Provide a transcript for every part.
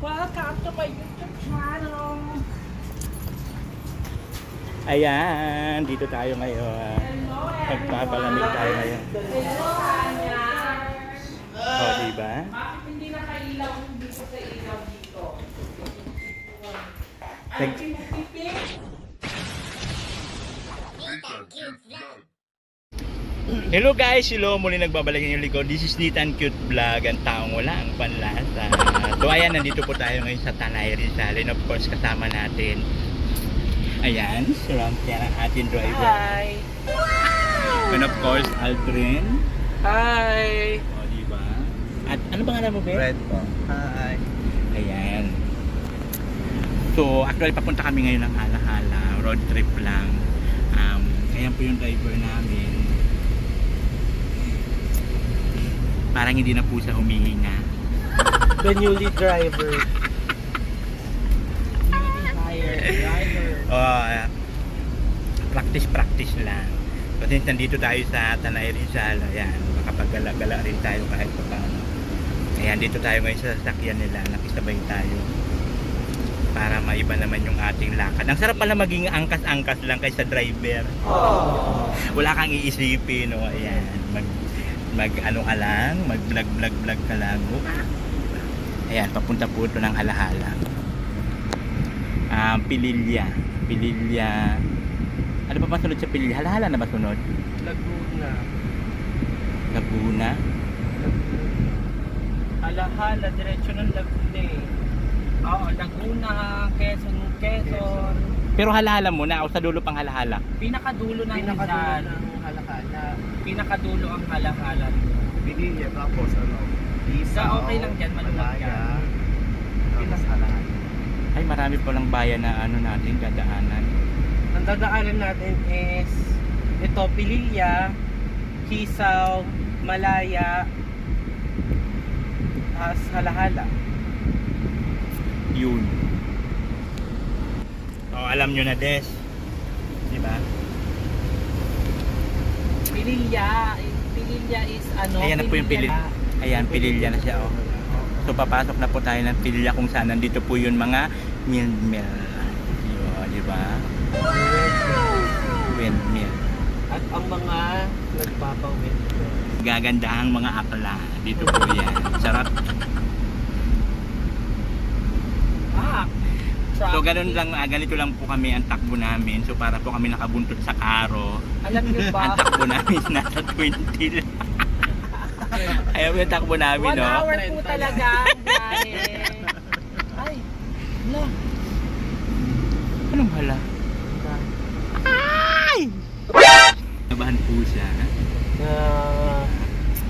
Welcome to my YouTube channel. Ayan, dito tayo ngayon. Hello Magpapalamig tayo ngayon. Hello, Tanya. O, diba? Bakit hindi nakailaw dito sa ilaw dito? Ay, Nag- pinagpipik. Hello guys, hello. Muli nagbabalik yung likod. This is Nitan Cute Vlog, ang taong wala ang panlasa. So ayan, nandito po tayo ngayon sa Tanay Rizal. And of course, kasama natin. Ayan, si Ramsey ang ating driver. Hi. And of course, Aldrin. Hi. O, diba? At ano bang alam mo, Be? Red po. Hi. Ayan. So, actually, papunta kami ngayon ng Halahala. Road trip lang. Um, ayan po yung driver namin. Parang hindi na po siya humihinga. The newly driver. Newly hired driver. Oh, uh, practice practice lang. Since nandito tayo sa Tanay Rizal, ayan, makapagala-gala rin tayo kahit pa paano. Ayan, dito tayo ngayon sa sasakyan nila, nakisabay tayo para maiba naman yung ating lakad. Ang sarap pala maging angkas-angkas lang kaysa driver. Wala kang iisipin, no? Ayan, mag mag ano ka lang, mag vlog vlog vlog ka lang. Ayan, papunta po ito ng halahala. Um, Pililya. Pililya. Ano pa ba sunod sa Pililya? Halahala na ba sunod? Laguna. Laguna. Alahala, diretso ng Laguna eh. Oo, Laguna, Quezon, Quezon. Pero halahala muna o sa dulo pang halahala. Pinakadulo ng Pinakadulo Rizal. ng halakala. Pinakadulo ang halahala. Binilya tapos ano? Isa, okay lang dyan, maluwag yan. Tapos. Ay, marami po lang bayan na ano natin dadaanan. Ang dadaanan natin is ito, Pililya, Kisaw, Malaya, as halahala. Yun. O, alam nyo na, Des. Di ba? Pililya, Pililya is ano? Ayan na po yung Pilil. Ayan, Pililya na siya. Oh. So, papasok na po tayo ng Pililya kung saan nandito po yun mga windmill. Yun, di ba? Windmill. At ang mga nagpapawin. Gagandahang mga akla. Dito po yan. Sarap. Ah! So, ganun lang, ah, ganito lang po kami ang takbo namin. So, para po kami nakabuntot sa karo. Alam niyo Ang ba? takbo namin nasa 20 lang. Ayaw yung takbo namin, One no? hour po talaga ang biyahe. Ay! No. Anong hala? Ay! Nabahan po siya. Uh,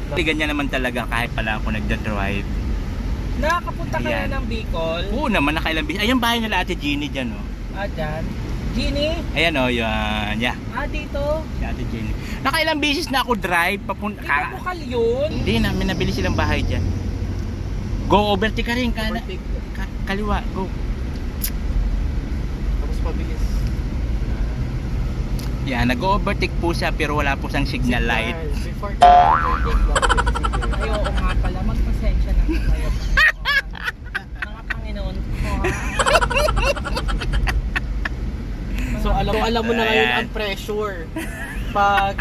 Kasi ganyan naman talaga kahit pala ako nagda-drive. Nakakapunta ka Ayan. na ng Bicol? Oo naman, nakailang bis. Ayun bahay nila ate Jeannie dyan, oh. Ah, dyan. Gini? Ayan, oh, yan. Yeah, Ah, dito? si ate Jeannie. Nakailang bisis na ako drive papunta. Di ba Ka- bukal yun? Hindi namin nabili silang bahay dyan. Go, overtake ka rin. Kala, Overtake. ka- kaliwa, go. Tapos pabilis. Yan, nag-overtake po siya pero wala po siyang signal light. Before the overtake lang. Ay, oo nga pala. Magpasensya na kayo. Mga Panginoon ko. So alam mo na ngayon Ayan. ang pressure. Pag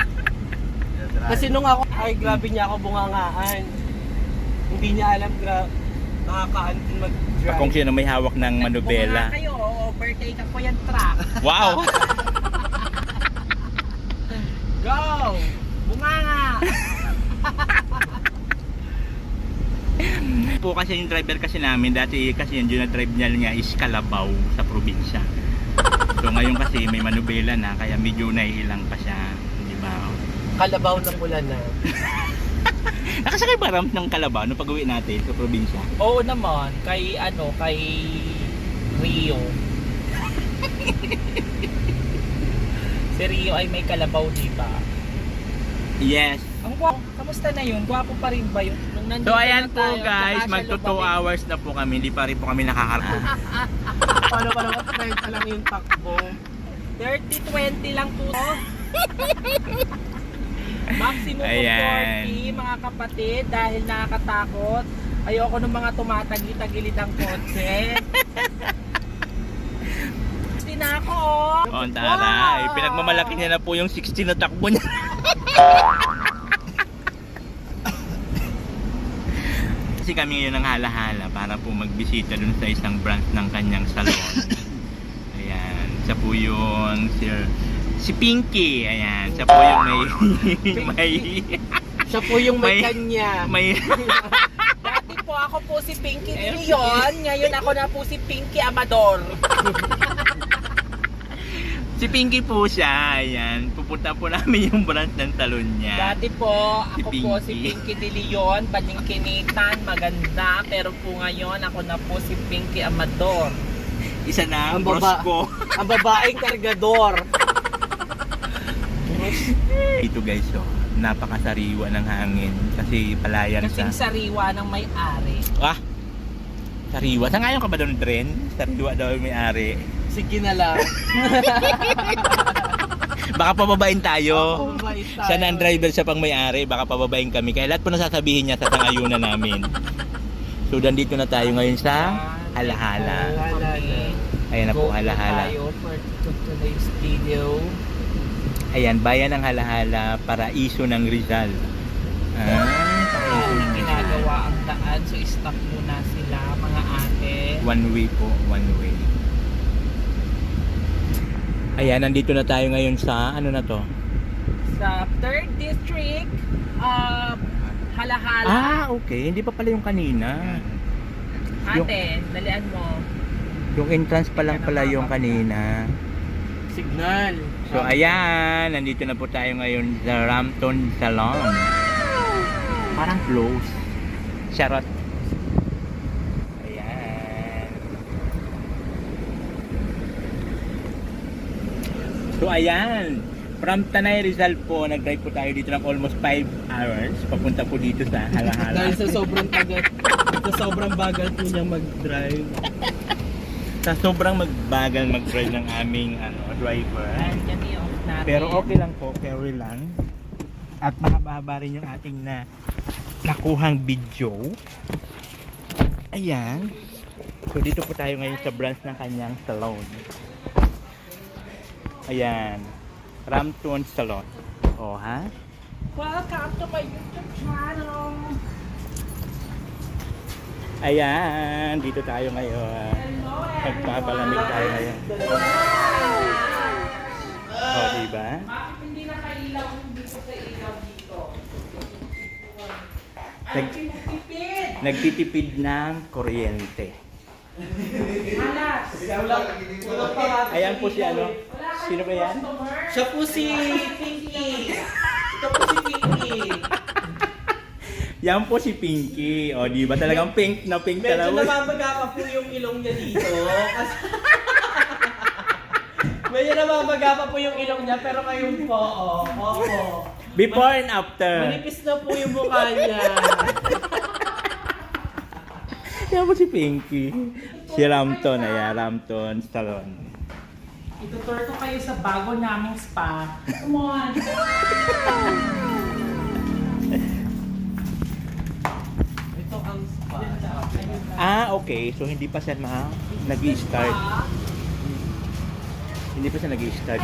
kasi nung ako ay grabe niya ako bungangaan. Hindi niya alam gra nakakaan din mag-drive. Kung sino may hawak ng manubela. Bunga kayo, overtake ako yung truck. Wow! Go! Bunga nga! po kasi yung driver kasi namin dati kasi yung drive niya nga is Kalabaw sa probinsya. So ngayon kasi may manubela na kaya medyo naiilang pa siya, di ba? Kalabaw ng ulan na. Nakasakay ba ramp ng Kalabaw no pag-uwi natin sa probinsya? Oo naman, kay ano, kay Rio. si Rio ay may kalabaw, di ba? Yes. Ang gwapo, kamusta na yun? Gwapo pa rin ba yun? Nung nandito So ayan na po tayo, guys, magto 2 lumabas. hours na po kami, hindi pa rin po kami nakakarap. Paano pa naman 30 lang yung takbo? 30-20 lang po to. Maximum Ayan. of 40 mga kapatid dahil nakakatakot Ayoko ng mga tumatagli-tagilid ang kotse. Na ako. oh. Oh, ang taray. Pinagmamalaki niya na po yung 16 na takbo niya. Kasi kami ngayon ng halahala para po magbisita dun sa isang branch ng kanyang salon. Ayan. Siya po yung si, si Pinky. Ayan. Siya po yung may... may... Siya po yung may, May- kanya. may... Dati po ako po si Pinky De Leon. Ngayon ako na po si Pinky Amador. si Pinky po siya. Ayan. Pupunta po namin yung branch ng salon niya. Dati po, ako Si po si Pinky. Pinky De Leon. Balingkinitan, maganda. Pero po ngayon, ako na po si Pinky Amador. Isa na, Ang bros baba- ko. Ang babaeng kargador. Ito guys, oh, napakasariwa ng hangin kasi palayan Kasing sa... sariwa ng may-ari. Ah! Sariwa. Sa ngayon ka ba doon, Dren? Sariwa daw yung may-ari. Sige na lang. Baka pababain tayo. Mabait tayo. Siya na ang driver, siya pang may-ari. Baka pababain kami. Kaya lahat po nasasabihin niya sa tangayunan namin. So, nandito na tayo ngayon sa Halahala. Ayan na po, Halahala. Ayan, bayan ng Halahala, paraiso ng Rizal. Ah, paraiso ng ginagawa ang daan. So, stop muna sila, mga ate. One way po, one way. Ayan, nandito na tayo ngayon sa, ano na to? Sa 3rd District, uh, Halahala. Ah, okay. Hindi pa pala yung kanina. Ate, dalian mo. Yung entrance pa lang pala yung kanina. Signal. So, ayan. Nandito na po tayo ngayon sa Rampton Salon. Parang close. Charot. Ayan. So, ayan. From Tanay Rizal po, nag-drive po tayo dito ng almost 5 hours. Papunta po dito sa Halahala. Dahil sa sobrang tagat, sa sobrang bagal po niya mag-drive. sa sobrang magbagal mag-drive ng aming ano, driver. Natin. Pero okay lang po, carry lang. At mahaba rin yung ating na nakuhang video. Ayan. So dito po tayo ngayon sa branch ng kanyang salon. Ayan. Ramton Salon. O ha? Welcome to my YouTube channel. Ayan. Dito tayo ngayon. Nagpapalamig tayo ngayon. O diba? Bakit hindi nakailaw dito sa ilaw dito? Nag, Tipid! nagtitipid ng kuryente. Alas! Ayan po si ano. Sino ba yan? Siya po si Pinky. Ito po si Pinky. Yan po si Pinky. O, di ba talagang pink na pink Medyo talaga? namamaga pa po yung ilong niya dito. Kasi... Medyo namamaga pa po yung ilong niya, pero ngayon po, oh, opo. Before and after. Manipis na po yung mukha niya. Yan po si Pinky. Si Ramton. Ayan, Ramton Salon. Itutur ko kayo sa bago naming spa. Come on! Ito ang spa. Ah, okay. So, hindi pa siya ma nag-start. Hindi pa siya nag-start.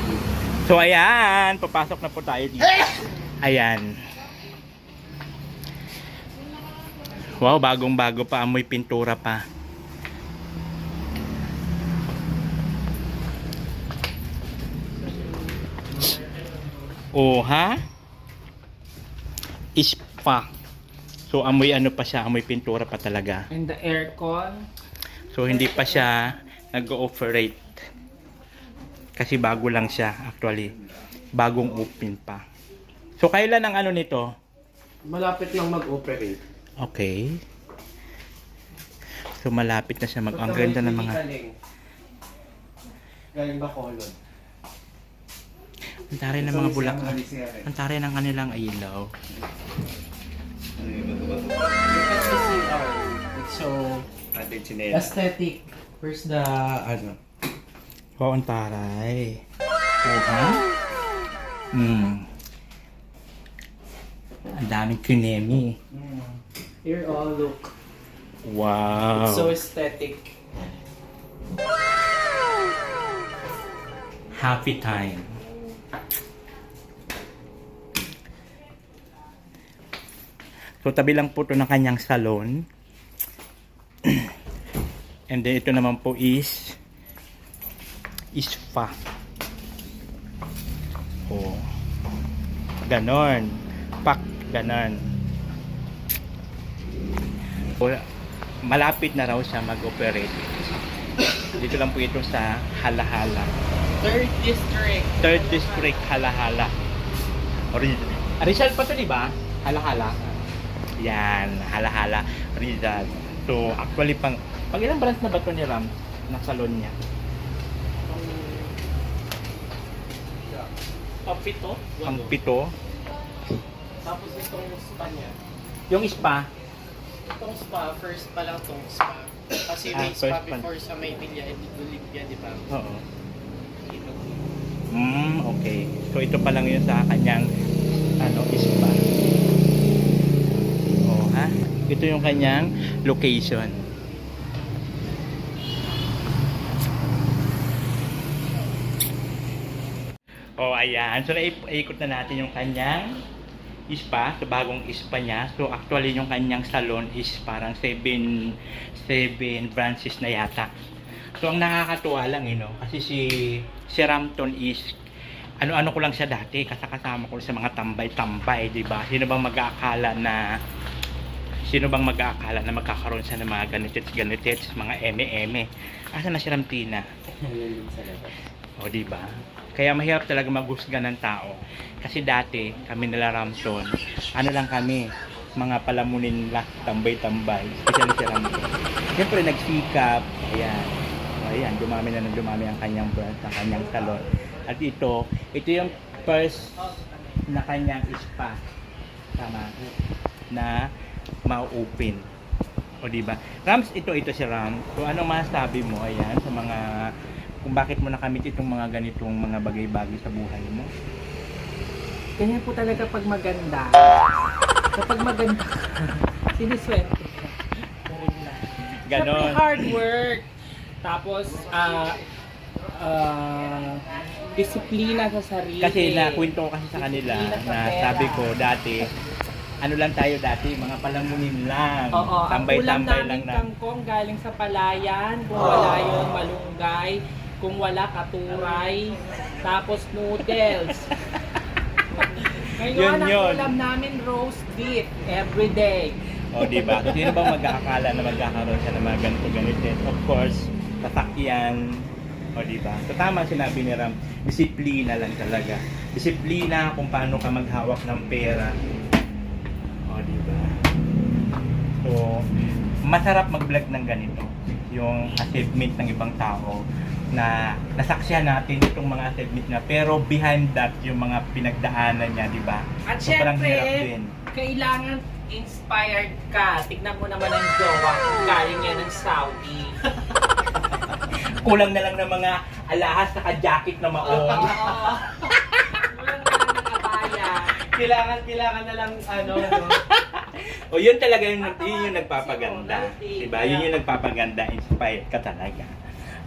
So, ayan. Papasok na po tayo dito. Ayan. Wow, bagong-bago pa. Amoy pintura pa. Oh, ha? Ispa. So, amoy ano pa siya, amoy pintura pa talaga. And the aircon. So, hindi pa siya nag-operate. Kasi bago lang siya, actually. Bagong open pa. So, kailan ang ano nito? Malapit lang mag-operate. Okay. So, malapit na siya mag... Ang ganda ng mga... Galing ba kolon? Ang taray ng mga bulak. Ang taray ng kanilang ilaw. It's so aesthetic. Where's the, ano? Wow, ang taray. Oh, ha? Hmm. Ang daming kunemi. Here, oh, look. Wow. It's so aesthetic. Happy time. So, tabi lang po to ng kanyang salon. And then, ito naman po is ispa. Oh. Ganon. Pak. Ganon. O, malapit na raw siya mag-operate. Dito lang po ito sa Halahala. Third district. Third District, Halahala. Rizal. Rizal pa to, di ba? Halahala. Yan, Halahala, Rizal. So, actually, pang, pang ilang branch na ba to ni Ram? Na salon niya? Papito. Ang pito. Tapos itong spa niya. Yung spa, Itong spa, first pa lang itong spa. Kasi may Ah, spa first pa. before sa Maybilla and Olympia, di ba? oo. Hmm, okay. So, ito pa lang yun sa kanyang ano, spa. Oh, ha? Ito yung kanyang location. Oh, ayan. So, naikot na natin yung kanyang spa, sa bagong spa niya. So, actually, yung kanyang salon is parang 7 7 branches na yata. So, ang nakakatuwa lang, you know, kasi si, si Ramton is, ano-ano ko lang siya dati, kasakasama ko sa mga tambay-tambay, di ba? Sino bang mag-aakala na, sino bang mag-aakala na magkakaroon siya ng mga ganitits-ganitits, mga eme-eme? Asa na si Ramtina? O, di ba? Kaya mahirap talaga maghusga ng tao. Kasi dati, kami nila Ramson, ano lang kami, mga palamunin lang, tambay-tambay. Especially si Ramson. Siyempre, nagsikap. Ayan. Ayan, dumami na ng dumami ang kanyang brand, ang kanyang salon. At ito, ito yung first na kanyang spa. Tama. Na ma-open. O di ba? Rams, ito ito si Ram. So ano masasabi mo ayan sa mga kung bakit mo nakamit itong mga ganitong mga bagay-bagay sa buhay mo? Ganyan po talaga pag maganda. Kapag maganda, siniswerte. Siyempre, Ganon. hard work. Tapos, ah, ah, disiplina sa sarili. Kasi nakwento ko kasi sa kanila Disiplina sa na pera. sabi ko dati, ano lang tayo dati, mga palamunin lang. Oo, ang ulam Tambay-tambay lang namin na. kangkong galing sa palayan. Kung wala yung malunggay. Kung wala katuray. Tapos noodles. Ngayon, Yun, ang yun. ulam namin roast beef every day. O, di ba? Sino bang mag-aakala na magkakaroon siya ng mga ganito ganito? Of course, sasakyan. O, di ba? So, tama ang sinabi ni Ram, disiplina lang talaga. Disiplina kung paano ka maghawak ng pera. O, di ba? So, masarap mag-vlog ng ganito. Yung achievement ng ibang tao na nasaksihan natin itong mga achievement niya. Pero behind that, yung mga pinagdaanan niya, di ba? At So, syempre, hirap din. kailangan inspired ka. Tignan mo naman ang jowa. Galing yan ng Saudi. Kulang na lang ng mga alahas na jacket na maong. Walang walang nakabaya. Kailangan, kailangan na lang, ano, no? O yun talaga yung, yun yung nagpapaganda. Diba? Yun yung nagpapaganda. Inspired ka talaga.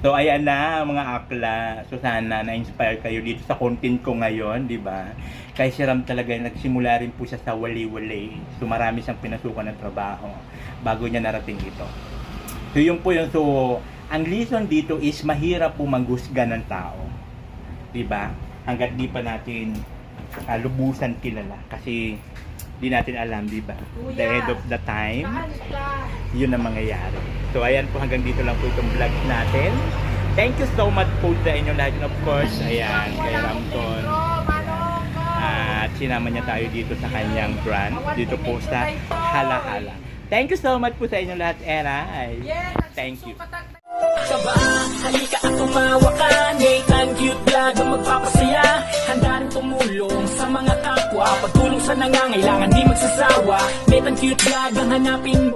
So ayan na mga akla. So sana na-inspire kayo dito sa content ko ngayon, di ba? Kaya si Ram talaga nagsimula rin po siya sa wali-wali. So marami siyang pinasukan ng trabaho bago niya narating ito. So yun po yun. So ang reason dito is mahirap po manghusga ng tao. Di ba? Hanggat di pa natin ah, lubusan kilala kasi di natin alam, di ba? The end of the time, yun ang mangyayari. So ayan po hanggang dito lang po itong vlog natin. Thank you so much po sa inyo lahat. And of course, ayan, kay Ramton. At sinama niya tayo dito sa kanyang brand. Dito po sa Halahala. Thank you so much po sa inyo lahat, Era. Thank you. Halika tumawa ka Nathan Cute Vlog ang magpapasaya. Handa rin tumulong sa mga kapwa. Pagtulong sa nangangailangan di magsasawa. Nathan Cute Vlog ang hanapin mo